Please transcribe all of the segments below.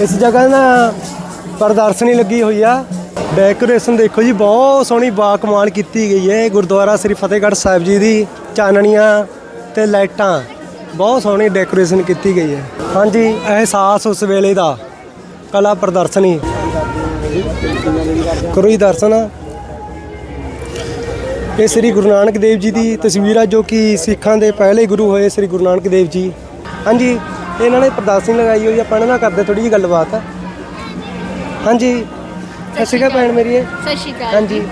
ਇਸ ਜਗ੍ਹਾ ਨਾ ਪ੍ਰਦਰਸ਼ਨੀ ਲੱਗੀ ਹੋਈ ਆ। ਡੈਕੋਰੇਸ਼ਨ ਦੇਖੋ ਜੀ, ਬਹੁਤ ਸੋਹਣੀ ਬਾ ਕਮਾਲ ਕੀਤੀ ਗਈ ਹੈ। ਗੁਰਦੁਆਰਾ ਸ੍ਰੀ ਫਤਿਹਗੜ੍ਹ ਸਾਹਿਬ ਜੀ ਦੀ ਚਾਨਣੀਆਂ ਤੇ ਲਾਈਟਾਂ, ਬਹੁਤ ਸੋਹਣੀ ਡੈਕੋਰੇਸ਼ਨ ਕੀਤੀ ਗਈ ਹੈ। ਹਾਂਜੀ, ਅਹਿਸਾਸ ਉਸ ਵੇਲੇ ਦਾ, ਕਲਾ ਪ੍ਰਦਰਸ਼ਨੀ। ਕਰੋ ਜੀ ਦਰਸ਼ਨ। ਇਹ ਸ੍ਰੀ ਗੁਰੂ ਨਾਨਕ ਦੇਵ ਜੀ ਦੀ ਤਸਵੀਰ ਆ, ਜੋ ਕਿ ਸਿੱਖਾਂ ਦੇ ਪਹਿਲੇ ਗੁਰੂ ਹੋਏ ਸ੍ਰੀ ਗੁਰੂ ਨਾਨਕ ਦੇਵ ਜੀ। ਹਾਂਜੀ ਇਹਨਾਂ ਨੇ ਪ੍ਰਦਰਸ਼ਨੀ ਲਗਾਈ ਹੋਈ ਆਪਾਂ ਇਹਨਾਂ ਨਾਲ ਕਰਦੇ ਥੋੜੀ ਜਿਹੀ ਗੱਲਬਾਤ। ਹਾਂਜੀ ਸਤਿ ਸ਼੍ਰੀ ਅਕਾਲ ਭੈਣ ਮੇਰੀ। ਸਤਿ ਸ਼੍ਰੀ ਅਕਾਲ ਹਾਂਜੀ।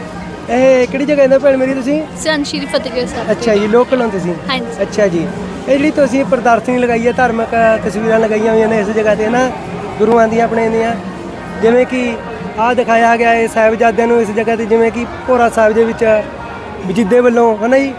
ਇਹ ਕਿਹੜੀ ਜਗ੍ਹਾ ਦਾ ਭੈਣ ਮੇਰੀ ਤੁਸੀਂ? ਸ਼੍ਰੀ ਫਤਿਹਗੜ੍ਹ ਸਾਹਿਬ ਅੱਛਾ ਜੀ ਲੋਕਲ ਹੋ ਤੁਸੀਂ? ਹਾਂਜੀ। ਅੱਛਾ ਜੀ। ਇਹ ਜਿਹੜੀ ਤੁਸੀਂ ਪ੍ਰਦਰਸ਼ਨੀ ਲਗਾਈ ਹੈ ਧਾਰਮਿਕ ਤਸਵੀਰਾਂ ਲਗਾਈਆਂ ਹੋਈਆਂ ਨੇ ਇਸ ਜਗ੍ਹਾ ਤੇ ਨਾ ਗੁਰੂਆਂ ਦੀਆਂ ਆਪਣੇ ਦੀਆਂ। ਜਿਵੇਂ ਕਿ ਆਹ ਦਿਖਾਇਆ ਗਿਆ ਹੈ ਸਾਹਿਬਜ਼ਾਦਿਆਂ ਨੂੰ ਇਸ ਜਗ੍ਹਾ ਤੇ ਜਿਵੇਂ ਕਿ ਭੋਰਾ ਸਾਹਿਬ ਦੇ ਵਿੱਚ ਬਜੀਦੇ ਵੱਲੋਂ ਹਨਾ ਜੀ?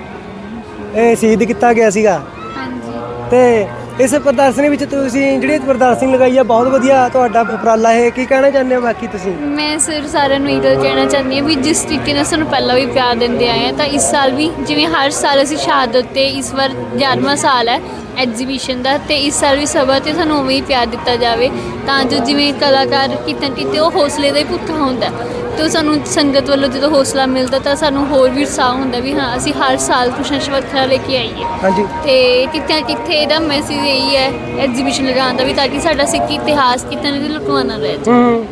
ਇਹ ਸ਼ਹੀਦ ਕੀਤਾ ਗਿਆ ਸੀਗਾ। ਹਾਂਜੀ। ਤੇ ਇਸ ਪ੍ਰਦਰਸ਼ਨੀ ਵਿੱਚ ਤੁਸੀਂ ਜਿਹੜੀ ਪ੍ਰਦਰਸ਼ਨੀ ਲਗਾਈ ਹੈ ਬਹੁਤ ਵਧੀਆ ਤੁਹਾਡਾ ਉਪਰਾਲਾ ਹੈ। ਕੀ ਕਹਿਣਾ ਚਾਹੁੰਦੇ ਹੋ ਬਾਕੀ ਤੁਸੀਂ? ਮੈਂ ਸਿਰ ਸਾਰਿਆਂ ਨੂੰ ਇਹ ਕਹਿਣਾ ਚਾਹੁੰਦੀ ਹਾਂ ਵੀ ਜਿਸ ਤਰੀਕੇ ਨਾਲ ਸਾਨੂੰ ਪਹਿਲਾਂ ਵੀ ਪਿਆਰ ਦਿੰਦੇ ਆਏ ਆ, ਤਾਂ ਇਸ ਸਾਲ ਵੀ ਜਿਵੇਂ ਹਰ ਸਾਲ ਅਸੀਂ ਸ਼ਹਾਦਤ ਤੇ ਇਸ ਵਾਰ 11ਵਾਂ ਸਾਲ ਹੈ ਐਗਜ਼ੀਬਿਸ਼ਨ ਦਾ, ਤੇ ਇਸ ਸਾਲ ਵੀ ਸਭਾ ਤੇ ਸਾਨੂੰ ਉਵੇਂ ਹੀ ਪਿਆਰ ਦਿੱਤਾ ਜਾਵੇ, ਤਾਂ ਜੋ ਜਿਵੇਂ ਕਲਾਕਾਰ ਕੀਰਤਨ ਕੀਤੇ, ਉਹ ਹੌਸਲੇ ਦਾ ਹੀ ਭੁੱਖਾ ਹੁੰਦਾ ਤੇ ਉਹ ਸਾਨੂੰ ਸੰਗਤ ਵੱਲੋਂ ਜਦੋਂ ਹੌਸਲਾ ਮਿਲਦਾ ਤਾਂ ਸਾਨੂੰ ਹੋਰ ਵੀ ਉਤਸ਼ਾਹ ਹੁੰਦਾ ਵੀ ਹਾਂ ਅਸੀਂ ਹਰ ਸਾਲ ਕੁਛ ਨਾ ਕੁਛ ਵੱਖਰਾ ਲੈ ਕੇ ਆਈਏ। ਹਾਂਜੀ। ਤੇ ਨਾ ਕਿਤੇ ਇਹਦਾ ਮੈਸੇਜ ਇਹੀ ਹੈ ਐਗਜ਼ੀਬਿਸ਼ਨ ਲਗਾਉਣ ਦਾ ਵੀ ਤਾਂ ਕਿ ਸਾਡਾ ਸਿੱਖ ਇਤਿਹਾਸ ਕਿਤੇ ਨਾ ਕਿਤੇ ਲੁਕਵਾ ਨਾ ਰਹਿ ਹੂੰ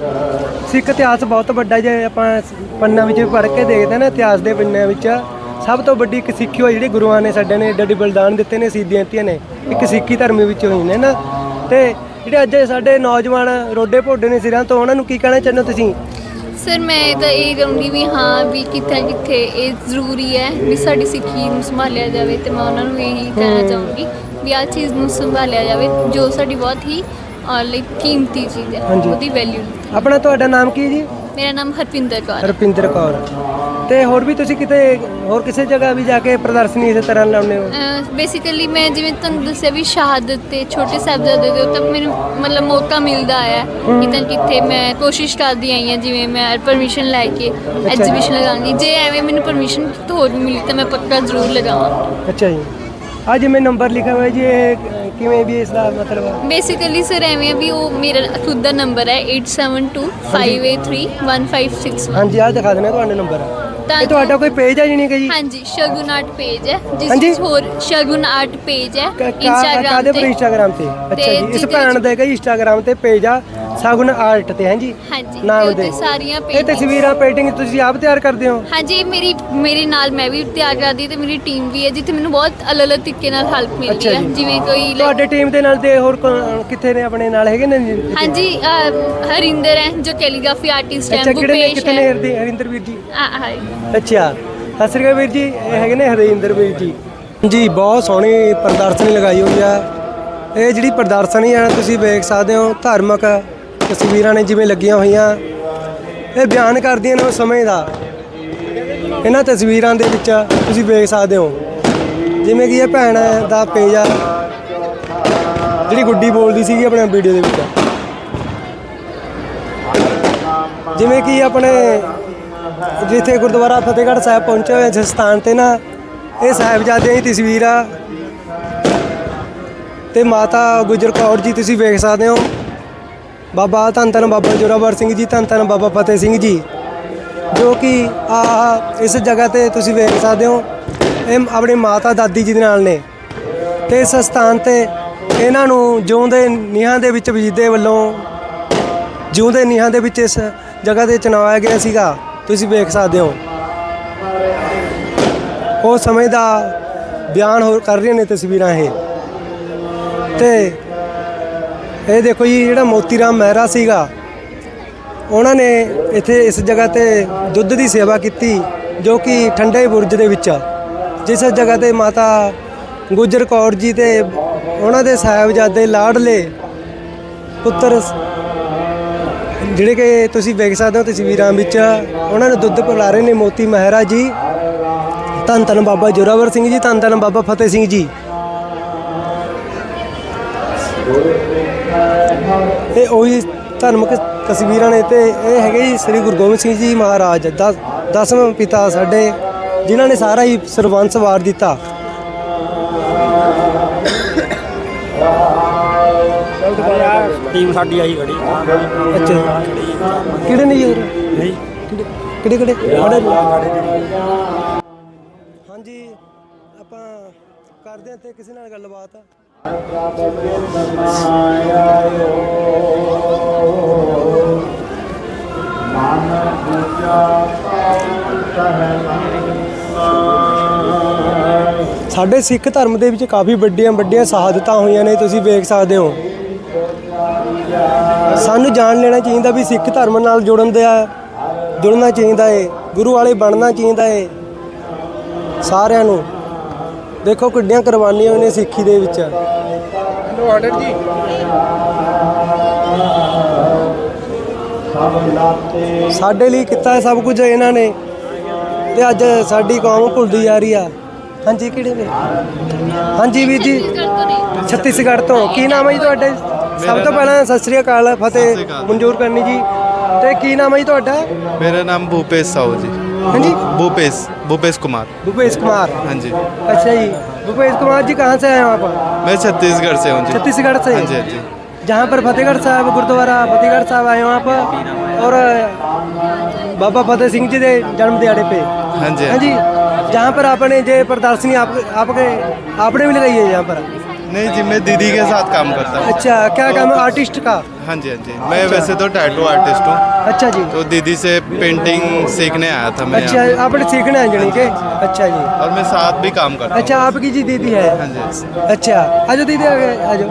ਸਿੱਖ ਇਤਿਹਾਸ ਬਹੁਤ ਵੱਡਾ ਜੇ ਆਪਾਂ ਪੰਨਾ ਵਿੱਚ ਪੜ੍ਹ ਕੇ ਦੇਖਦੇ ਨਾ ਇਤਿਹਾਸ ਦੇ ਪੰਨਿਆਂ ਵਿੱਚ ਸਭ ਤੋਂ ਵੱਡੀ ਇੱਕ ਸਿੱਖੀ ਹੋਈ ਜਿਹੜੀ ਗੁਰੂਆਂ ਨੇ ਸਾਡੇ ਨੇ ਏਡੇ ਏਡੇ ਬਲਿਦਾਨ ਦਿੱਤੇ ਨੇ ਸ਼ਹੀਦੀਆਂ ਦਿੱਤੀਆਂ ਨੇ ਇੱਕ ਸਿੱਖੀ ਧਰਮ ਵਿੱਚ ਹੋਈ ਨੇ ਨਾ। ਤੇ ਜਿਹੜੇ ਅੱਜ ਸਾਡੇ ਨੌਜਵਾਨ ਰੋਡੇ ਭੋਡੇ ਨੇ ਸਿਰਾਂ ਤੋਂ ਉਹਨਾਂ ਨੂੰ ਕੀ ਕਹਿਣਾ ਚਾਹੁੰਦੇ ਹੋ ਤੁਸੀਂ? ਸਰ ਮੈਂ ਤਾਂ ਇਹ ਕਹੂੰਗੀ ਵੀ ਹਾਂ ਵੀ ਨਾ ਕਿਤੇ ਇਹ ਜ਼ਰੂਰੀ ਹੈ ਵੀ ਸਾਡੀ ਸਿੱਖੀ ਨੂੰ ਸੰਭਾਲਿਆ ਜਾਵੇ ਤੇ ਮੈਂ ਉਹਨਾਂ ਨੂੰ ਇਹੀ ਕਹਿਣਾ ਚਾਹੂੰਗੀ ਵੀ ਆਹ ਚੀਜ਼ ਨੂੰ ਸੰਭਾਲਿਆ ਜਾਵੇ ਜੋ ਸਾਡੀ ਬਹੁਤ ਹੀ ਲਾਈਕ ਕੀਮਤੀ ਚੀਜ਼ ਹੈ ਹਾਂਜੀ। ਉਹਦੀ ਵੈਲਿਊ ਆਪਣਾ ਤੁਹਾਡਾ ਨਾਮ ਕੀ ਹੈ ਜੀ? ਮੇਰਾ ਨਾਮ ਹਰਪਿੰਦਰ ਕੌਰ ਹੈ। ਰਪਿੰਦਰ ਕੌਰ। ਤੇ ਹੋਰ ਵੀ ਤੁਸੀਂ ਕਿਤੇ ਹੋਰ ਕਿਸੇ ਜਗ੍ਹਾ ਵੀ ਜਾ ਕੇ ਪ੍ਰਦਰਸ਼ਨੀ ਇਸੇ ਤਰ੍ਹਾਂ ਲਾਉਂਦੇ ਹੋ? ਬੇਸਿਕਲੀ ਮੈਂ ਜਿਵੇਂ ਤੁਹਾਨੂੰ ਦੱਸਿਆ ਵੀ ਸ਼ਹਾਦਤ ਤੇ ਛੋਟੇ ਸਾਹਿਬਜ਼ਾਦੇ ਦੇ ਉੱਤੇ ਮੈਨੂੰ ਮਤਲਬ ਮੌਕਾ ਮਿਲਦਾ ਆਇਆ ਕਿਤੇ ਨਾ ਕਿਤੇ ਮੈਂ ਕੋਸ਼ਿਸ਼ ਕਰਦੀ ਆਈ ਹਾਂ ਜਿਵੇਂ ਮੈਂ ਪਰਮਿਸ਼ਨ ਲੈ ਕੇ ਐਗਜ਼ੀਬਿਸ਼ਨ ਲਗਾਉਂਗੀ। ਜੇ ਐਵੇਂ ਮੈਨੂੰ ਪਰਮਿਸ਼ਨ ਹੋਰ ਮਿਲੀ ਤਾਂ ਮੈਂ ਪੱਕਾ ਜ਼ਰੂਰ ਲਗਾਵਾਂਗੀ। ਅੱਛਾ ਜੀ। ਆ ਜਿਵੇਂ ਨੰਬਰ ਲਿਖਿਆ ਹੋਇਆ ਜੀ ਇਹ ਕਿਵੇਂ ਵੀ ਇਸ ਦਾ ਮਤਲਬ ਬੇਸਿਕਲੀ ਸਰ ਐਵੇਂ ਆ ਵੀ ਉਹ ਮੇਰਾ ਖੁਦ ਦਾ ਨੰਬਰ ਹੈ 8725831561 ਹਾਂਜੀ ਆਹ ਦਿਖਾ ਦੇਣਾ ਤੁਹਾਡਾ ਨੰਬਰ। ਤਾਂ ਇਹ ਤੁਹਾਡਾ ਕੋਈ ਪੇਜ ਹੈ ਜੀ ਨਹੀਂ ਕਿ ਜੀ ਹਾਂਜੀ ਸ਼ਗੁਨ ਆਰਟ ਪੇਜ ਹੈ ਜਿਸ ਹਾਂਜੀ? ਵਿੱਚ ਹੋਰ ਸ਼ਗੁਨ ਆਰਟ ਪੇਜ ਹੈ ਕ- ਕਾ- ਪਰ ਤੇ। ਇੰਸਟਾਗ੍ਰਾਮ ਤੇ? ਅੱਛਾ ਜੀ ਇਸ ਜਿਹਦੇ ਭੈਣ ਦੇ ਕਈ ਇੰਸਟਾਗ੍ਰਾਮ ਤੇ ਪੇਜ ਆ ਸਾਗੁਨ ਆਰਟ ਤੇ ਹਾਂਜੀ ਹਾਂਜੀ ਨਾਮ ਤੇ ਦੇ। ਸਾਰੀਆਂ ਇਹ ਪੇਜ ਤਸਵੀਰਾਂ ਪੇਂਟਿੰਗ ਤੁਸੀਂ ਆਪ ਤਿਆਰ ਕਰਦੇ ਹੋ? ਹਾਂਜੀ ਮੇਰੀ ਮੇਰੇ ਨਾਲ ਮੈਂ ਵੀ ਤਿਆਰ ਕਰਦੀ ਤੇ ਮੇਰੀ ਟੀਮ ਵੀ ਹੈ ਜਿੱਥੇ ਮੈਨੂੰ ਬਹੁਤ ਅਲੱਗ-ਅਲੱਗ ਤਰੀਕੇ ਨਾਲ ਹੈਲਪ ਮਿਲਦੀ ਅੱਛਾ ਹੈ ਜੀ। ਜਿਵੇਂ ਕੋਈ like- ਤੁਹਾਡੇ ਟੀਮ ਦੇ ਨਾਲ ਤੇ ਹੋਰ ਕੌਣ- ਕਿੱਥੇ ਨੇ ਆਪਣੇ ਨਾਲ ਹੈਗੇ ਨੇ ਜੀ? ਹਾਂਜੀ ਅਹ, ਹਰਿੰਦਰ ਹੈ ਜੋ ਕੈਲੀਗ੍ਰਾਫੀ ਆਰਟਿਸਟ ਹੈ ਅੱਛਾ ਕਿਹੜੇ ਨੇ ਭੁਪੇਸ਼ ਕਿੱਥੇ ਨੇ ਹੈ। ਹਰਦੀ- ਹਰਿੰਦਰ ਵੀਰ ਜੀ? ਆ- ਹਾਏ। ਅੱਛਾ ਸਤਿ ਸ਼੍ਰੀ ਅਕਾਲ ਵੀਰ ਜੀ ਇਹ ਹੈਗੇ ਨੇ ਹਰਿੰਦਰ ਵੀਰ ਜੀ। ਜੀ ਬਹੁਤ ਸੋਹਣੀ ਪ੍ਰਦਰਸ਼ਨੀ ਲਗਾਈ ਹੋਈ ਆ। ਇਹ ਜਿਹੜੀ ਪ੍ਰਦਰਸ਼ਨੀ ਆ ਤੁਸੀਂ ਵੇਖ ਸਕਦੇ ਹੋ ਧਾਰਮਿਕ ਤਸਵੀਰਾਂ ਨੇ ਜਿਵੇਂ ਲੱਗੀਆਂ ਹੋਈਆਂ। ਇਹ ਬਿਆਨ ਕਰਦੀਆਂ ਨੇ ਉਸ ਸਮੇਂ ਦਾ। ਇਹਨਾਂ ਤਸਵੀਰਾਂ ਦੇ ਵਿੱਚ ਤੁਸੀਂ ਵੇਖ ਸਕਦੇ ਹੋ। ਜਿਵੇਂ ਕਿ ਇਹ ਭੈਣ ਦਾ ਪੇਜ ਆ, ਜਿਹੜੀ ਗੁੱਡੀ ਬੋਲਦੀ ਸੀਗੀ ਆਪਣੇ ਵੀਡੀਓ ਦੇ ਵਿੱਚ। ਜਿਵੇਂ ਕਿ ਆਪਣੇ ਜਿੱਥੇ ਗੁਰਦੁਆਰਾ ਫਤਿਹਗੜ੍ਹ ਸਾਹਿਬ ਪਹੁੰਚੇ ਹੋਏ ਜਿਸ ਸਥਾਨ ਤੇ ਨਾ, ਇਹ ਸਾਹਿਬਜ਼ਾਦਿਆਂ ਦੀ ਤਸਵੀਰ ਆ। ਤੇ ਮਾਤਾ ਗੁਜਰ ਕੌਰ ਜੀ ਤੁਸੀਂ ਵੇਖ ਸਕਦੇ ਹੋ। ਬਾਬਾ ਧੰਨ ਧੰਨ ਬਾਬਾ ਜੋਰਾਵਰ ਸਿੰਘ ਜੀ, ਧੰਨ ਧੰਨ ਬਾਬਾ ਫਤਿਹ ਸਿੰਘ ਜੀ। ਜੋ ਕਿ ਆ ਇਸ ਜਗ੍ਹਾ ਤੇ ਤੁਸੀਂ ਵੇਖ ਸਕਦੇ ਹੋ। ਇਹ ਆਪਣੇ ਮਾਤਾ ਦਾਦੀ ਜੀ ਦੇ ਨਾਲ ਨੇ। ਤੇ ਇਸ ਸਥਾਨ ਤੇ ਇਹਨਾਂ ਨੂੰ ਜਿਉਂਦੇ ਨੀਹਾਂ ਦੇ ਵਿੱਚ ਵਜੀਦੇ ਵੱਲੋਂ ਜਿਉਂਦੇ ਨੀਹਾਂ ਦੇ ਵਿੱਚ ਇਸ ਜਗ੍ਹਾ ਤੇ ਚਣਾਇਆ ਗਿਆ ਸੀਗਾ। ਤੁਸੀਂ ਵੇਖ ਸਕਦੇ ਹੋ। ਉਹ ਸਮੇਂ ਦਾ ਬਿਆਨ ਹੋਰ ਕਰ ਰਹੀਆਂ ਨੇ ਤਸਵੀਰਾਂ ਇਹ। ਤੇ ਇਹ ਦੇਖੋ ਜੀ, ਜਿਹੜਾ ਮੋਤੀ ਰਾਮ ਮਹਿਰਾ ਸੀਗਾ, ਉਹਨਾਂ ਨੇ ਇੱਥੇ ਇਸ ਜਗ੍ਹਾ ਤੇ ਦੁੱਧ ਦੀ ਸੇਵਾ ਕੀਤੀ ਜੋ ਕਿ ਠੰਡੇ ਬੁਰਜ ਦੇ ਵਿੱਚ। ਆ ਜਿਸ ਜਗ੍ਹਾ ਤੇ ਮਾਤਾ ਗੁਜਰ ਕੌਰ ਜੀ ਤੇ ਉਹਨਾਂ ਦੇ ਸਾਹਿਬਜ਼ਾਦੇ ਲਾਡਲੇ ਪੁੱਤਰ ਜਿਹੜੇ ਕਿ ਤੁਸੀਂ ਵੇਖ ਸਕਦੇ ਹੋ ਤਸਵੀਰਾਂ ਵਿੱਚ, ਉਹਨਾਂ ਨੂੰ ਦੁੱਧ ਪਿਲਾ ਰਹੇ ਨੇ ਮੋਤੀ ਮਹਿਰਾ ਜੀ, ਧੰਨ ਧੰਨ ਬਾਬਾ ਜੋਰਾਵਰ ਸਿੰਘ ਜੀ, ਧੰਨ ਧੰਨ ਬਾਬਾ ਫਤਿਹ ਸਿੰਘ ਜੀ। ਇਹ ਉਹੀ ਧਾਰਮਿਕ ਤਸਵੀਰਾਂ ਨੇ ਤੇ ਇਹ ਹੈਗੇ ਜੀ ਸ੍ਰੀ ਗੁਰੂ ਗੋਬਿੰਦ ਸਿੰਘ ਜੀ ਮਹਾਰਾਜ, ਦਸ ਦਸਵੇਂ ਪਿਤਾ ਸਾਡੇ ਜਿਨ੍ਹਾਂ ਨੇ ਸਾਰਾ ਹੀ ਸਰਬੰਸ ਵਾਰ ਦਿੱਤਾ। ਟੀਮ ਸਾਡੀ ਆਹੀ ਖੜੀ। ਅੱਛਾ। ਕਿਹੜੇ ਨੇ ਜੀ ਹੋਰ ਨਹੀਂ। ਕਿਹੜੇ ਕਿਹੜੇ ਕਿਹੜੇ? ਹਾਂਜੀ ਆਪਾਂ ਕਰਦੇ ਹਾਂ ਤੇ ਕਿਸੇ ਨਾਲ ਗੱਲਬਾਤ। ਸਾਡੇ ਸਿੱਖ ਧਰਮ ਦੇ ਵਿੱਚ ਕਾਫੀ ਵੱਡੀਆਂ ਵੱਡੀਆਂ ਸ਼ਹਾਦਤਾਂ ਹੋਈਆਂ ਨੇ ਤੁਸੀਂ ਵੇਖ ਸਕਦੇ ਹੋ। ਸਾਨੂੰ ਜਾਣ ਲੈਣਾ ਚਾਹੀਦਾ ਵੀ ਸਿੱਖ ਧਰਮ ਨਾਲ ਜੁੜਨ ਦਾ ਜੁੜਨਾ ਚਾਹੀਦਾ ਏ ਗੁਰੂ ਵਾਲੇ ਬਣਨਾ ਚਾਹੀਦਾ ਏ ਸਾਰਿਆਂ ਨੂੰ। ਦੇਖੋ ਕਿੱਡੀਆਂ ਕੁਰਬਾਨੀਆਂ ਹੋਈਆਂ ਨੇ ਸਿੱਖੀ ਦੇ ਵਿੱਚ। ਜੀ। ਸਾਡੇ ਲਈ ਕੀਤਾ ਹੈ ਸਭ ਕੁਝ ਇਹਨਾਂ ਨੇ। ਤੇ ਅੱਜ ਸਾਡੀ ਕੌਮ ਭੁੱਲਦੀ ਜਾ ਰਹੀ ਆ ਹਾਂਜੀ ਕਿਹੜੇ ਨੇ ਹਾਂਜੀ ਵੀਰ ਜੀ ਛੱਤੀਸਗੜ੍ਹ ਤੋਂ ਕੀ ਨਾਮ ਹੈ ਜੀ ਤੁਹਾਡਾ ਸਭ ਤੋਂ ਪਹਿਲਾਂ ਸਤਿ ਸ੍ਰੀ ਅਕਾਲ ਫਤਿਹ ਮਨਜ਼ੂਰ ਕਰਨੀ ਜੀ ਤੇ ਕੀ ਨਾਮ ਹੈ ਜੀ ਤੁਹਾਡਾ मेरा नाम भूपेश साहू जी ਹਾਂਜੀ भूपेश भूपेश कुमार भूपेश कुमार हाँ जी अच्छा जी भूपेश कुमार जी कहाँ से आए हो आप मैं छत्तीसगढ़ से हूँ जी छत्तीसगढ़ से हाँ जी हाँ जी जहाँ पर फतेहगढ़ साहब गुरुद्वारा फतेहगढ़ साहब आए हो आप और अ, बाबा फतेह सिंह जी के जन्म दिहाड़े पे हाँ जी हाँ जी जहाँ पर आपने जो प्रदर्शनी आप आपके आपने भी लगाई है यहाँ पर? नहीं जी मैं दीदी के साथ काम करता हूँ। अच्छा क्या काम है? आर्टिस्ट का? हाँ जी हाँ जी। मैं अच्छा। वैसे तो टैटू आर्टिस्ट हूँ। अच्छा जी। तो दीदी से पेंटिंग सीखने आया था मैं अच्छा यहाँ आपने सीखना है जनी के? अच्छा जी। पे। और मैं साथ भी काम करता हूँ। अच्छा आपकी जी दीदी है? हाँ जी हाँ। अच्छा आजो दीदी आजो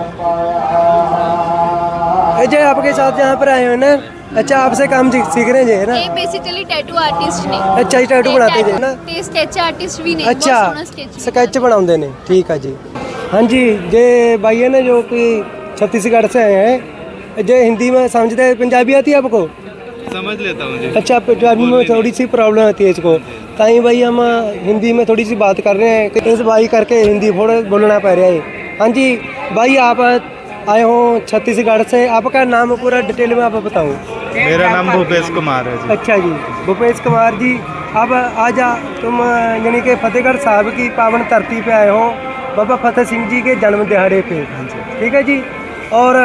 अजय आपके साथ यहाँ पर आए हो ना? अच्छा आपसे काम सीख सीख रहे हैं जी है ना ਇਹ ਬੇਸਿਕਲੀ ਟੈਟੂ ਆਰਟਿਸਟ ਨੇ ਅੱਛਾ ਜੀ ਟੈਟੂ ਬਣਾਤੇ ਜੀ ਨਾ ਤੇ ਸਕੈਚ ਆਰਟਿਸਟ ਵੀ ਨੇ ਬਹੁਤ ਅੱਛਾ ਸੋਹਣਾ ਸਕੈਚ ਸਕੈਚ बनाते हैं ठीक है जी हाँ जी ये भाई है ना जो कि छत्तीसगढ़ से आए हैं जो हिंदी में समझते हैं पंजाबी आती है आपको समझ लेता हूँ जी अच्छा पंजाबी में थोड़ी सी प्रॉब्लम आती है इसको ताई भाई हम हिंदी में थोड़ी सी बात कर रहे हैं कि इस भाई करके हिंदी थोड़ा बोलना पड़ रहा है हाँ जी भाई आप आए हो छत्तीसगढ़ से आपका नाम पूरा डिटेल में आप बताओ मेरा नाम भूपेश कुमार है जी अच्छा जी भूपेश कुमार जी अब आज आ- तुम यानी कि फतेहगढ़ साहब की पावन धरती पे आए हो बाबा फतेह सिंह जी के जन्म दिहाड़े पे ठीक है जी और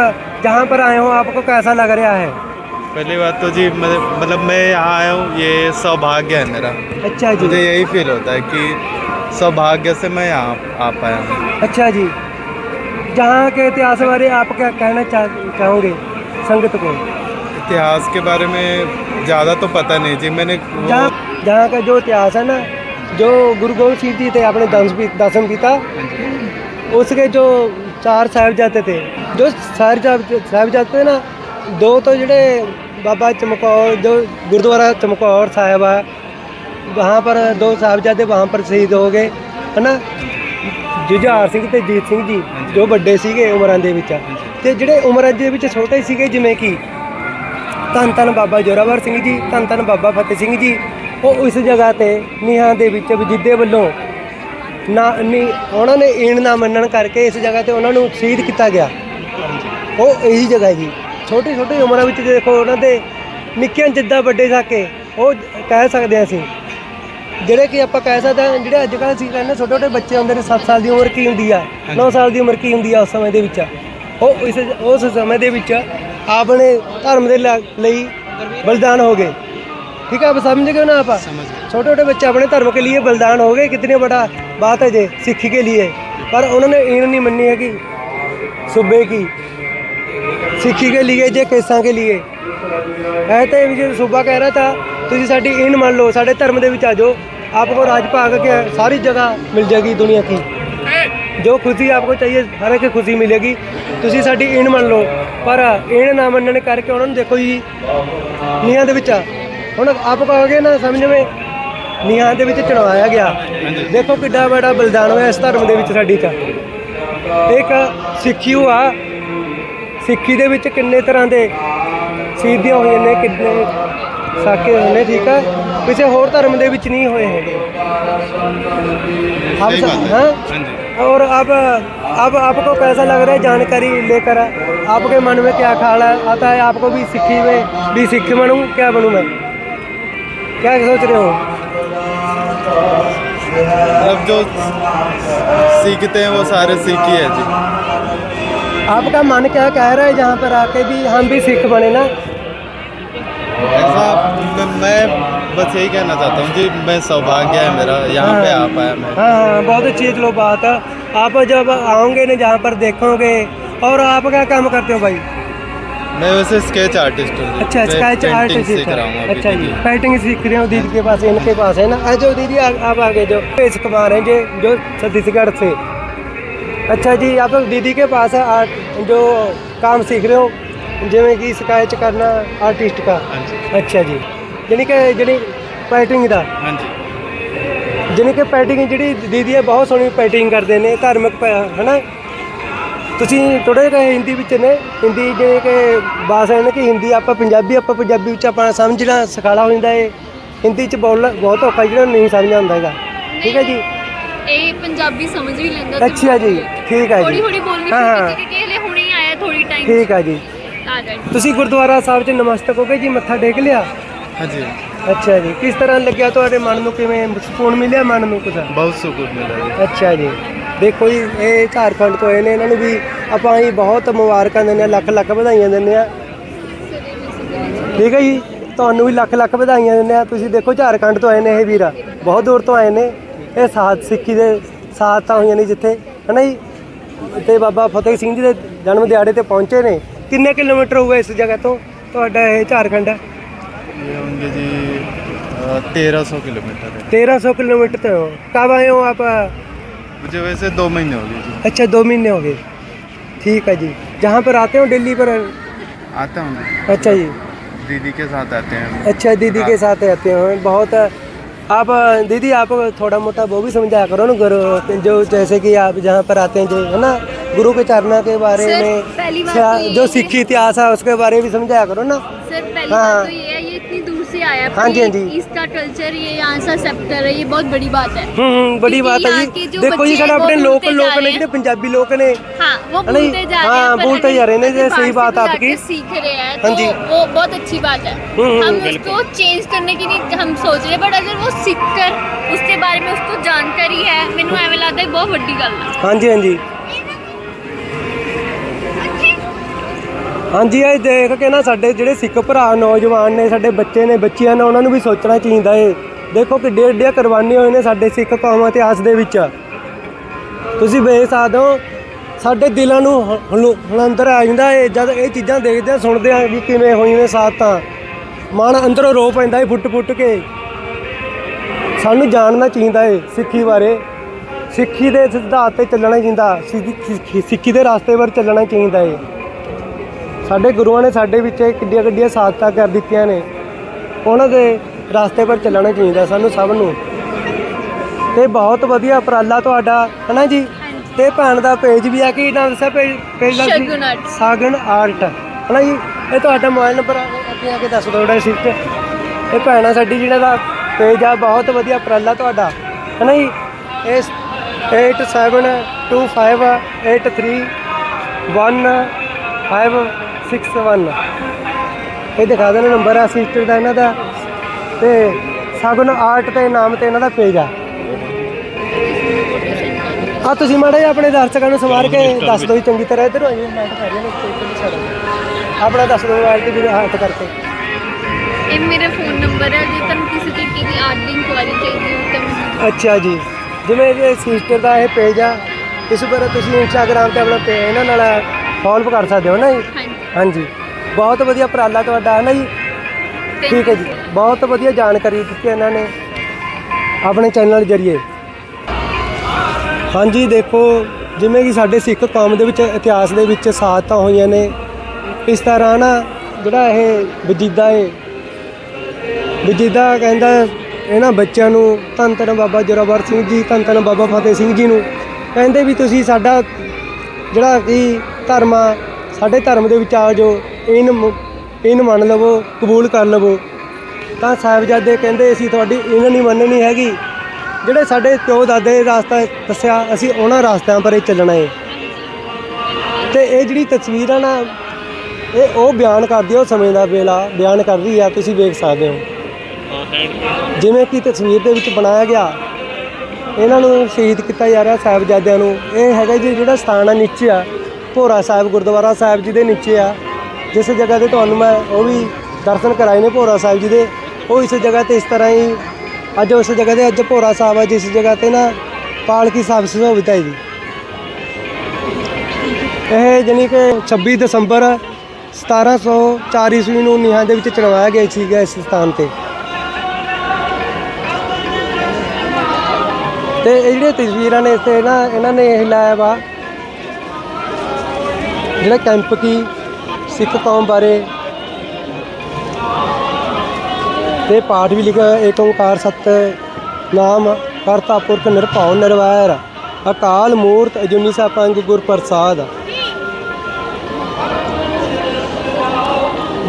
जहाँ पर आए हो आपको कैसा लग रहा है पहली बात तो जी मैं- मतलब मैं यहाँ आया हूँ ये सौभाग्य है मेरा अच्छा जी मुझे यही फील होता है कि सौभाग्य से मैं यहाँ आ पाया हूँ अच्छा जी जहाँ के इतिहास बारे आप क्या कहना चाह चाहोगे संगत को इतिहास के बारे में ज़्यादा तो पता नहीं जी मैंने वो- जहाँ जहाँ का जो इतिहास है ना जो गुरु गोबिंद सिंह जी थे अपने दसम दसम पिता उसके जो चार साहिबजादे थे जो साहिबजादे साहिबजादे थे ना दो तो ਜਿਹੜੇ ਬਾਬਾ ਚਮਕੌਰ जो गुरुद्वारा चमकौर साहिब है वहाँ पर दो साहिबजादे वहाँ पर शहीद हो गए है ना ਜੁਝਾਰ ਸਿੰਘ ਤੇ ਜੀਤ ਸਿੰਘ ਜੀ, ਜੋ ਵੱਡੇ ਸੀਗੇ ਉਮਰਾਂ ਦੇ ਵਿੱਚ। ਤੇ ਜਿਹੜੇ ਉਮਰਾਂ ਦੇ ਵਿੱਚ ਛੋਟੇ ਸੀਗੇ, ਜਿਵੇਂ ਕਿ ਧੰਨ ਧੰਨ ਬਾਬਾ ਜੋਰਾਵਰ ਸਿੰਘ ਜੀ, ਧੰਨ ਧੰਨ ਬਾਬਾ ਫਤਿਹ ਸਿੰਘ ਜੀ, ਉਹ ਇਸ ਜਗ੍ਹਾ ਤੇ ਨੀਹਾਂ ਦੇ ਵਿੱਚ ਵਜੀਦੇ ਵੱਲੋਂ ਨਾ ਨੀ, ਉਹਨਾਂ ਨੇ ਈਣ ਨਾ ਮੰਨਣ ਕਰਕੇ ਇਸ ਜਗ੍ਹਾ ਤੇ ਉਹਨਾਂ ਨੂੰ ਸ਼ਹੀਦ ਕੀਤਾ ਗਿਆ। ਉਹ ਇਹੀ ਜਗ੍ਹਾ ਹੈ ਜੀ। ਛੋਟੀ ਛੋਟੀ ਉਮਰਾਂ ਵਿੱਚ ਦੇਖੋ, ਉਹਨਾਂ ਦੇ ਨਿੱਕਿਆਂ ਜਿੱਦਾਂ ਵੱਡੇ ਸਾਕੇ ਉਹ ਕਹਿ ਸਕਦੇ ਹਾਂ ਅਸੀਂ। ਜਿਹੜੇ ਕਿ ਆਪਾਂ ਕਹਿ ਸਕਦੇ ਹਾਂ ਜਿਹੜੇ ਅੱਜ ਕੱਲ੍ਹ ਸੀ ਕਹਿੰਦੇ ਛੋਟੇ ਛੋਟੇ ਬੱਚੇ ਹੁੰਦੇ ਨੇ 7 ਸਾਲ ਦੀ ਉਮਰ ਕੀ ਹੁੰਦੀ ਆ 9 ਸਾਲ ਦੀ ਉਮਰ ਕੀ ਹੁੰਦੀ ਆ ਉਸ ਸਮੇਂ ਦੇ ਵਿੱਚ ਉਹ ਇਸ ਉਸ ਸਮੇਂ ਦੇ ਵਿੱਚ ਆਪਣੇ ਧਰਮ ਦੇ ਲਾ- ਲਈ ਬਲਿਦਾਨ ਹੋ ਗਏ ठीक है आप समझ गए ना आप छोटे छोटे बच्चे अपने धर्म के लिए बलिदान हो गए कितने बड़ा बात है जे सिखी के लिए पर उन्होंने इन नहीं मनी है कि सूबे की सिखी के लिए जे केसा के लिए कहते हैं जो सूबा कह रहा था ਤੁਸੀਂ ਸਾਡੀ ਈਨ ਮੰਨ ਲਓ, ਸਾਡੇ ਧਰਮ ਦੇ ਵਿੱਚ ਆ ਜਾਓ ਆਪਕੋ ਰਾਜ ਭਾਗ ਕੇ ਸਾਰੀ ਜਗ੍ਹਾ ਮਿਲ ਜਾਏਗੀ ਦੁਨੀਆ ਕੀ। ਜੋ ਖੁਸ਼ੀ ਆਪਕੋ ਚਾਹੀਏ, ਹਰ ਇੱਕ ਖੁਸ਼ੀ ਮਿਲੇਗੀ। ਤੁਸੀਂ ਸਾਡੀ ਈਨ ਮੰਨ ਲਓ, ਪਰ ਈਨ ਨਾ ਮੰਨਣ ਕਰਕੇ ਉਹਨਾਂ ਨੂੰ ਦੇਖੋ ਜੀ, ਨੀਹਾਂ ਦੇ ਵਿੱਚ ਆ। ਹੁਣ ਆਪ ਕਹੋਗੇ ਨਾ, ਸਮਝ ਵਿੱਚ ਨੀਹਾਂ ਦੇ ਵਿੱਚ ਚਣਵਾਇਆ ਗਿਆ। ਦੇਖੋ ਕਿੱਡਾ ਵੱਡਾ ਬਲਿਦਾਨ ਹੋਇਆ ਇਸ ਧਰਮ ਦੇ ਵਿੱਚ ਸਾਡੀ ਚ। ਇੱਕ ਸਿੱਖੀ ਓ ਆ। ਸਿੱਖੀ ਦੇ ਵਿੱਚ ਕਿੰਨੇ ਤਰ੍ਹਾਂ ਦੇ ਸ਼ਹੀਦੀਆਂ ਹੋਈਆਂ ਨੇ, ਕਿੰਨੇ ਸਾਕੇ ਹੋਏ ਨੇ ਠੀਕ ਹੈ ਕਿਸੇ ਹੋਰ ਧਰਮ ਦੇ ਵਿੱਚ ਨਹੀਂ ਹੋਏ ਹੈਗੇ आप सही सब- बात है हाँ? हाँ जी और अब अब आपको कैसा लग रहा है जानकारी लेकर आपके मन में क्या ख्याल है आता है आपको भी सिक्खी में भी सिख बनूं क्या बनूं मैं क्या सोच रहे हो मतलब जो सीखते हैं वो सारे सीख ही है जी आपका मन क्या कह रहा है जहाँ पर आके भी हम भी सिख बने ना ऐसा मैं, मैं बस यही कहना चाहता हूँ जी मैं सौभाग्य है मेरा यहाँ पे आ पाया मैं हाँ हाँ बहुत अच्छी चलो बात है आप जब आओगे ना जहाँ पर देखोगे और आप क्या काम करते हो भाई मैं वैसे स्केच आर्टिस्ट हूँ जी। अच्छा मैं स्केच आर्ट painting सीख रहा हूँ अभी अच्छा जी जी। पेंटिंग सीख रहे हो दीदी के पास इनके पास है ना आ जाओ दीदी आ- आप आगे जो पेश कुमार हैं जो जो छत्तीसगढ़ से अच्छा जी आप दीदी के पास है आर्ट जो काम सीख रहे हो ਜਿਵੇਂ ਕਿ ਸ਼ਿਕਾਇਤ ਕਰਨਾ ਆਰਟਿਸਟ ਦਾ। ਅੱਛਾ ਜੀ। ਯਾਨੀ ਕਿ ਜਿਹੜੀ ਪੈਟਿੰਗ ਦਾ। ਹਾਂਜੀ। ਜਿਵੇਂ ਕਿ ਪੈਟਿੰਗ ਜਿਹੜੀ ਦੀਦੀ ਹੈ ਬਹੁਤ ਸੋਹਣੀ ਪੈਟਿੰਗ ਕਰਦੇ ਨੇ ਧਾਰਮਿਕ ਪੈ- ਹਨਾ? ਤੁਸੀਂ ਥੋੜਾ ਜਿਹਾ ਹਿੰਦੀ ਵਿੱਚ ਨੇ। ਹਿੰਦੀ ਜਿਹੜੇ ਕਿ ਬਾਸ ਹੈ ਨਾ ਕਿ ਹਿੰਦੀ ਆਪਾਂ ਪੰਜਾਬੀ ਆਪਾਂ ਪੰਜਾਬੀ ਵਿੱਚ ਆਪਾਂ ਸਮਝਣਾ ਸਿਖਾਲਾ ਹੋ ਜਾਂਦਾ ਹੈ ਹਿੰਦੀ ਚ ਬੋਲ ਬਹੁਤ ਔਖਾ ਜਿਹੜਾ ਨਹੀਂ ਸਮਝਣਾ ਹੁੰਦਾ ਹੈਗਾ। ਠੀਕ ਹੈ ਜੀ। ਇਹ ਪੰਜਾਬੀ ਸਮਝ ਵੀ ਲੈਂਦਾ ਅੱਛਾ ਜੀ, ਠੀਕ ਹੈ ਜੀ। ਥੋੜੀ ਥੋੜੀ ਬੋਲਣੀ ਹਾਂ, ਹਾਂ। ਕਿ ਇਹ ਹੁਣੇ ਆਇਆ ਥੋੜੀ ਟਾਈਮ ਠੀਕ ਹੈ ਜੀ। ਤੁਸੀਂ ਗੁਰਦੁਆਰਾ ਸਾਹਿਬ 'ਚ ਨਮਸਤਕ ਹੋ ਕੇ ਜੀ ਮੱਥਾ ਟੇਕ ਲਿਆ? ਹਾਂਜੀ। ਅੱਛਾ ਜੀ ਕਿਸ ਤਰ੍ਹਾਂ ਲੱਗਿਆ ਤੁਹਾਡੇ ਮਨ ਨੂੰ? ਕਿਵੇਂ ਸਕੂਨ ਮਿਲਿਆ ਮਨ ਨੂੰ ਕੁਝ ਬਹੁਤ ਸਕੂਨ ਮਿਲਿਆ ਜੀ। ਅੱਛਾ ਜੀ। ਦੇਖੋ ਜੀ ਇਹ ਝਾਰਖੰਡ ਤੋਂ ਆਏ ਨੇ ਇਹਨਾਂ ਨੂੰ ਵੀ ਆਪਾਂ ਜੀ ਬਹੁਤ ਮੁਬਾਰਕਾਂ ਦਿੰਦੇ ਆ ਲੱਖ ਲੱਖ ਵਧਾਈਆਂ ਦਿੰਦੇ ਆ ਠੀਕ ਹੈ ਜੀ ਤੁਹਾਨੂੰ ਵੀ ਲੱਖ ਲੱਖ ਵਧਾਈਆਂ ਦਿੰਦੇ ਆ ਤੁਸੀਂ ਦੇਖੋ ਝਾਰਖੰਡ ਤੋਂ ਆਏ ਨੇ ਇਹ ਵੀਰ ਬਹੁਤ ਦੂਰ ਤੋਂ ਆਏ ਨੇ। ਇਹ ਸਾਥ ਸਿੱਖੀ ਦੇ ਸਾਥ ਤਾਂ ਹੋਈਆਂ ਨੇ ਜਿੱਥੇ ਹਨਾ ਜੀ? ਤੇ ਬਾਬਾ ਫਤਿਹ ਸਿੰਘ ਜੀ ਦੇ ਜਨਮ ਦਿਹਾੜੇ ਤੇ ਪਹੁੰਚੇ ਨੇ। ਕਿੰਨੇ ਕਿਲੋਮੀਟਰ ਹੋਊਗਾ ਇਸ ਜਗ੍ਹਾ ਤੋਂ ਤੁਹਾਡਾ ਇਹ ਝਾਰਖੰਡ ये होंगे जी तेरह सौ किलोमीटर है 1300 किलोमीटर तो हो कब आए हो आप मुझे वैसे दो महीने हो गए जी अच्छा दो महीने हो गए ठीक है जी जहाँ पर आते हो दिल्ली पर आता हूँ अच्छा जी दीदी के साथ आते हैं अच्छा दीदी के साथ आते हो बहुत आप दीदी आप थोड़ा मोटा वो भी समझाया करो ना गुरु जो जैसे कि आप जहाँ पर आते हैं जो है ना गुरु के चरणों के बारे सर, पहली में बात तो जो है- सिख इतिहास है उसके बारे में समझाया करो ना सर पहली हाँ। तो ये है ये इतनी दूर से आया है हाँ जी, हाँ जी। इसका कल्चर ये यहाँ सा एक्सेप्ट है ये बहुत बड़ी बात है हम्म, हम्म बड़ी बात है जी देखो ये बच्चे अपने लोग भूलते लोग ने हैं। पंजाबी लोग ने हाँ वो हाँ, बोलते जा रहे हैं हाँ, सही बात आपकी। सीख रहे हैं हाँ तो जी। वो बहुत अच्छी बात है हम्म, हम्म, हम उसको चेंज करने के लिए हम सोच रहे बट अगर वो सीख कर उसके बारे में उसको जानकारी है मैंने ऐवें लगता है बहुत बड़ी गल हाँ जी हाँ जी ਹਾਂਜੀ, ਇਹ ਦੇਖ ਕੇ ਨਾ ਸਾਡੇ ਜਿਹੜੇ ਸਿੱਖ ਭਰਾ ਨੌਜਵਾਨ ਨੇ, ਸਾਡੇ ਬੱਚੇ ਨੇ, ਬੱਚੀਆਂ ਨੇ, ਉਹਨਾਂ ਨੂੰ ਵੀ ਸੋਚਣਾ ਚਾਹੀਦਾ ਏ। ਦੇਖੋ ਕਿੱਡੇ ਏਡੀਆਂ ਕੁਰਬਾਨੀਆਂ ਹੋਏ ਨੇ ਸਾਡੇ ਸਿੱਖ ਕੌਮ ਇਤਿਹਾਸ ਦੇ ਵਿੱਚ। ਤੁਸੀਂ ਵੇਖ ਸਕਦੇ ਹੋ, ਸਾਡੇ ਦਿਲਾਂ ਨੂੰ ਹ- ਹਲੂ- ਹਲੰਦਰ ਆ ਜਾਂਦਾ ਏ, ਜਦ ਇਹ ਚੀਜ਼ਾਂ ਦੇਖਦੇ ਆ, ਸੁਣਦੇ ਆ ਵੀ ਕਿਵੇਂ ਹੋਈਆਂ ਨੇ ਸਾਥਾਂ ਮਨ ਅੰਦਰੋਂ ਰੋ ਪੈਂਦਾ ਏ ਫੁੱਟ ਫੁੱਟ ਕੇ। ਸਾਨੂੰ ਜਾਣਨਾ ਚਾਹੀਦਾ ਏ ਸਿੱਖੀ ਬਾਰੇ। ਸਿੱਖੀ ਦੇ ਸਿਧਾਂਤ ਤੇ ਚੱਲਣਾ ਚਾਹੀਦਾ, ਸਿੱਖੀ- ਸਿੱਖੀ ਸਿੱਖੀ ਦੇ ਰਸਤੇ ਪਰ ਚੱਲਣਾ ਚਾਹੀਦਾ ਏ। ਸਾਡੇ ਗੁਰੂਆਂ ਨੇ ਸਾਡੇ ਵਿੱਚ ਕਿੱਡੀਆਂ ਕਿੱਡੀਆਂ ਸਾਧਤਾਂ ਕਰ ਦਿੱਤੀਆਂ ਨੇ। ਉਹਨਾਂ ਦੇ ਰਸਤੇ ਪਰ ਚੱਲਣਾ ਚਾਹੀਦਾ ਸਾਨੂੰ ਸਭ ਨੂੰ। ਤੇ ਬਹੁਤ ਵਧੀਆ ਉਪਰਾਲਾ ਤੁਹਾਡਾ ਹਨਾ ਜੀ? ਤੇ ਭੈਣ ਦਾ ਪੇਜ ਵੀ ਆ ਕੀ ਨਾਮ ਦੱਸਿਆ ਪੇਜ ਪੇਜ ਦਾ ਸ਼ਗੁਨ art। ਸਾਗਨ ਆਰਟ ਹਨਾ ਜੀ? ਇਹ ਤੁਹਾਡਾ ਮੋਬਾਈਲ ਨੰਬਰ ਅੱਗੇ ਆ ਕੇ ਦੱਸ ਦਿਓ ਥੋੜਾ ਸਿਫਟ ਇਹ ਭੈਣਾ ਸਾਡੀ ਜਿਹੜਾ ਦਾ ਪੇਜ ਆ ਬਹੁਤ ਵਧੀਆ ਉਪਰਾਲਾ ਤੁਹਾਡਾ ਹਨਾ ਜੀ? ਇਹ 8725831561 ਇਹ ਦਿਖਾ ਦੇਣਾ ਨੰਬਰ ਆ ਸਿਸਟਰ ਦਾ ਇਹਨਾਂ ਦਾ। ਤੇ ਸਾਗਨ ਆਰਟ ਤੇ ਨਾਮ ਤੇ ਇਹਨਾਂ ਦਾ ਪੇਜ ਆ। ਆ ਤੁਸੀਂ ਮਾੜਾ ਜਿਹਾ ਆਪਣੇ ਦਰਸ਼ਕਾਂ ਨੂੰ ਸਵਾਰ ਕੇ ਦੱਸ ਦਿਓ ਚੰਗੀ ਤਰ੍ਹਾਂ ਇਧਰ ਆਈਏ ਮੈਂ ਤਾਂ ਰਿਹਾ ਕੋਈ ਨਹੀਂ ਸਾਡਾ। ਆਪਣਾ ਦੱਸ ਦਿਓ ਮੋਬਾਈਲ ਤੇ ਹੱਥ ਕਰਕੇ। ਇਹ ਮੇਰਾ ਫੋਨ ਨੰਬਰ ਹੈ ਜੇ ਤੁਹਾਨੂੰ ਕਿਸੇ ਦੀ ਆਰਟ ਦੀ ਇਨਕੁਆਇਰੀ ਚਾਹੀਦੀ ਹੋ ਤਾਂ ਅੱਛਾ ਜੀ। ਜਿਵੇਂ ਇਹ ਸਿਸਟਰ ਦਾ ਇਹ ਪੇਜ ਆ ਇਸ ਪਰ ਤੁਸੀਂ ਇੰਸਟਾਗ੍ਰam ਤੇ ਆਪਣਾ ਪੇਜ ਇਹਨਾਂ ਨਾਲ ਫੋਲੋ ਕਰ ਸਕਦੇ ਹੋ ਨਾ ਜੀ? ਹਾਂਜੀ। ਬਹੁਤ ਵਧੀਆ ਉਪਰਾਲਾ ਤੁਹਾਡਾ ਹੈ ਨਾ ਜੀ? ਠੀਕ ਹੈ ਜੀ. ਬਹੁਤ ਵਧੀਆ ਜਾਣਕਾਰੀ ਦਿੱਤੀ ਇਹਨਾਂ ਨੇ ਆਪਣੇ ਚੈਨਲ ਜਰੀਏ। ਹਾਂਜੀ ਦੇਖੋ ਜਿਵੇਂ ਕਿ ਸਾਡੇ ਸਿੱਖ ਕੌਮ ਦੇ ਵਿੱਚ ਇਤਿਹਾਸ ਦੇ ਵਿੱਚ ਸਾਥਾਂ ਹੋਈਆਂ ਨੇ ਇਸ ਤਰ੍ਹਾਂ ਨਾ ਜਿਹੜਾ ਇਹ ਵਜੀਦਾ ਹੈ ਵਜੀਦਾ ਕਹਿੰਦਾ ਇਹਨਾਂ ਬੱਚਿਆਂ ਨੂੰ ਧੰਨ ਧੰਨ ਬਾਬਾ ਜੋਰਾਵਰ ਸਿੰਘ ਜੀ ਧੰਨ ਧੰਨ ਬਾਬਾ ਫਤਿਹ ਸਿੰਘ ਜੀ ਨੂੰ ਕਹਿੰਦੇ ਵੀ ਤੁਸੀਂ ਸਾਡਾ ਜਿਹੜਾ ਕਿ ਧਰਮ ਆ ਸਾਡੇ ਧਰਮ ਦੇ ਵਿੱਚ ਆ ਜਾਓ ਇਨ ਇਨ ਮੰਨ ਲਵੋ, ਕਬੂਲ ਕਰ ਲਵੋ। ਤਾਂ ਸਾਹਿਬਜ਼ਾਦੇ ਕਹਿੰਦੇ, ਅਸੀਂ ਤੁਹਾਡੀ ਇਨ ਨਹੀਂ ਮੰਨਣੀ ਹੈਗੀ। ਜਿਹੜੇ ਸਾਡੇ ਪਿਓ ਦਾਦੇ ਨੇ ਰਸਤਾ ਦੱਸਿਆ, ਅਸੀਂ ਉਹਨਾਂ ਰਾਸਤਿਆਂ ਪਰ ਹੀ ਚੱਲਣਾ ਹੈ ਤੇ ਇਹ ਜਿਹੜੀ ਤਸਵੀਰ ਆ ਨਾ, ਇਹ ਉਹ ਬਿਆਨ ਕਰਦੀ ਆ, ਉਹ ਸਮੇਂ ਦਾ ਵੇਲਾ ਬਿਆਨ ਕਰ ਰਹੀ ਆ, ਤੁਸੀਂ ਵੇਖ ਸਕਦੇ ਹੋ। ਜਿਵੇਂ ਕਿ ਤਸਵੀਰ ਦੇ ਵਿੱਚ ਬਣਾਇਆ ਗਿਆ, ਇਹਨਾਂ ਨੂੰ ਸ਼ਹੀਦ ਕੀਤਾ ਜਾ ਰਿਹਾ ਸਾਹਿਬਜ਼ਾਦਿਆਂ ਨੂੰ। ਇਹ ਹੈਗਾ ਜੀ ਜਿਹੜਾ ਸਥਾਨ ਆ ਨੀਚੇ ਆ ਭੋਰਾ ਸਾਹਿਬ, ਗੁਰਦੁਆਰਾ ਸਾਹਿਬ ਜੀ ਦੇ ਨੀਚੇ ਆ। ਜਿਸ ਜਗ੍ਹਾ ਤੇ ਤੁਹਾਨੂੰ ਮੈਂ ਉਹ ਵੀ ਦਰਸ਼ਨ ਕਰਾਏ ਨੇ ਭੋਰਾ ਸਾਹਿਬ ਜੀ ਦੇ, ਉਹ ਇਸ ਜਗ੍ਹਾ ਤੇ ਇਸ ਤਰ੍ਹਾਂ ਹੀ ਅੱਜ ਉਸ ਜਗ੍ਹਾ ਤੇ ਅੱਜ ਭੋਰਾ ਸਾਹਿਬ ਆ, ਜਿਸ ਜਗ੍ਹਾ ਤੇ ਨਾ ਪਾਲਕੀ ਸਾਹਿਬ ਸੁਸ਼ੋਭਿਤ ਹੈ ਜੀ। ਇਹ ਜਾਣੀ ਕਿ 26 ਦਸੰਬਰ 1704 ਈਸਵੀ ਨੂੰ ਨੀਹਾਂ ਦੇ ਵਿੱਚ ਚੜਵਾਇਆ ਗਿਆ ਸੀਗਾ ਇਸ ਸਥਾਨ ਤੇ। ਤੇ ਇਹ ਜਿਹੜੇ ਤਸਵੀਰਾਂ ਨੇ ਇਸ 'ਤੇ ਨਾ, ਇਹਨਾਂ ਨੇ ਇਹ ਲਾਇਆ ਵਾ ਜਿਹੜਾ ਕੈਂਪ ਕੀ ਸਿੱਖ ਕੌਮ ਬਾਰੇ ਤੇ ਪਾਠ ਵੀ ਲਿਖਿਆ ਏਕ ਓੰਕਾਰ ਸਤ ਨਾਮ, ਕਰਤਾ ਪੁਰਖ ਨਿਰਭਉ ਨਿਰਵੈਰ, ਅਕਾਲ ਮੂਰਤ ਅਜੂਨੀ ਸਪੰਗ ਗੁਰ ਪ੍ਰਸਾਦ।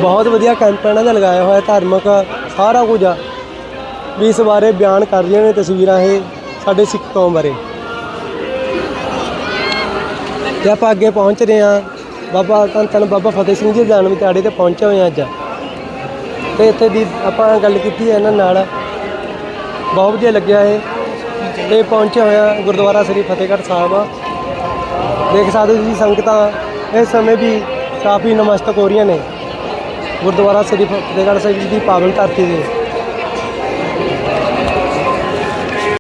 ਬਹੁਤ ਵਧੀਆ ਕੈਂਪ ਇਹਨਾਂ ਦਾ ਲਗਾਇਆ ਹੋਇਆ, ਧਾਰਮਿਕ ਸਾਰਾ ਕੁਝ ਆ। ਵੀ ਇਸ ਬਾਰੇ ਬਿਆਨ ਕਰ ਰਹੀਆਂ ਨੇ ਤਸਵੀਰਾਂ ਇਹ ਸਾਡੇ ਸਿੱਖ ਕੌਮ ਬਾਰੇ। ਤੇ ਆਪਾਂ ਅੱਗੇ ਪਹੁੰਚ ਰਹੇ ਹਾਂ। ਬਾਬਾ ਧੰਨ ਧੰਨ ਬਾਬਾ ਫਤਿਹ ਸਿੰਘ ਜੀ ਦੇ ਜਨਮ ਦਿਹਾੜੇ ਤੇ ਪਹੁੰਚੇ ਹੋਏ ਹਾਂ ਅੱਜ। ਤੇ ਇੱਥੇ ਦੀ ਆਪਾਂ ਗੱਲ ਕੀਤੀ ਹੈ ਇਹਨਾਂ ਨਾਲ। ਬਹੁਤ ਵਧੀਆ ਲੱਗਿਆ ਇਹ। ਤੇ ਪਹੁੰਚੇ ਹੋਏ ਗੁਰਦੁਆਰਾ ਸ੍ਰੀ ਫਤਿਹਗੜ੍ਹ ਸਾਹਿਬ। ਦੇਖ ਸਕਦੇ ਹੋ ਤੁਸੀਂ ਸੰਗਤਾਂ, ਇਸ ਸਮੇਂ ਵੀ ਕਾਫੀ ਨਮਸਤਕ ਹੋ ਰਹੀਆਂ ਨੇ। ਗੁਰਦੁਆਰਾ ਸ੍ਰੀ ਫਤਿਹਗੜ੍ਹ ਸਾਹਿਬ ਜੀ ਦੀ ਪਾਵਨ ਧਰਤੀ ਦੇ